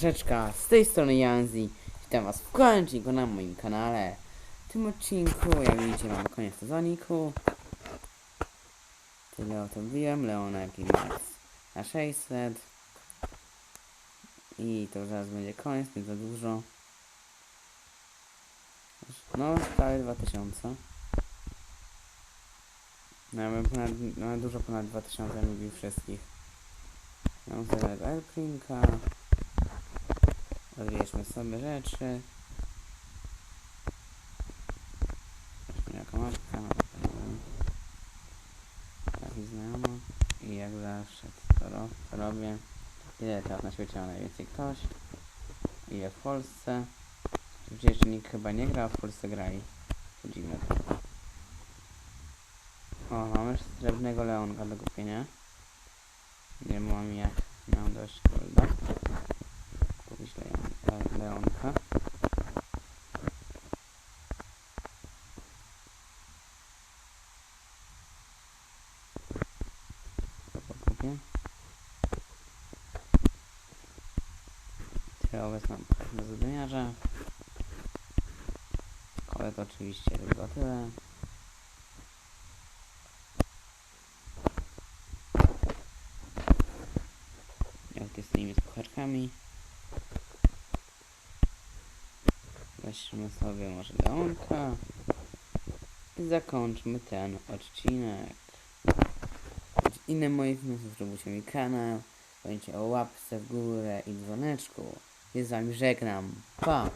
Rzeczka, z tej strony Janzi. Witam was w kolejnym odcinku na moim kanale. W tym odcinku, jak widzicie, mam koniec sezoniku. Tyle oto wbiłem, Leonek i Max na 600. I to zaraz będzie koniec, nie za dużo. No, prawie 2000. No, bym ponad, no, dużo ponad 2000 lubił wszystkich. Mam sobie Airprinka. Odwieźmy sobie rzeczy. Jaka mapka. Tak i znajoma. I jak zawsze to, ro to robię. Ile teraz na świecie ma najwięcej ktoś? Ile w Polsce? Jeszcze nikt chyba nie gra, a w Polsce grali. To dziwne trochę. O, mamy srebrnego leonka do kupienia. Nie mam jak. Miałem dość golda. Tyle obecną do zadymiarza. Kole to oczywiście tylko tyle. Jak jest z tymi pucharkami. Weźmy sobie może leonka. I zakończmy ten odcinek. Inne moje filmy subskrybujcie mi kanał. Pamiętajcie o łapce w górę i dzwoneczku. I z wami żegnam. Pa!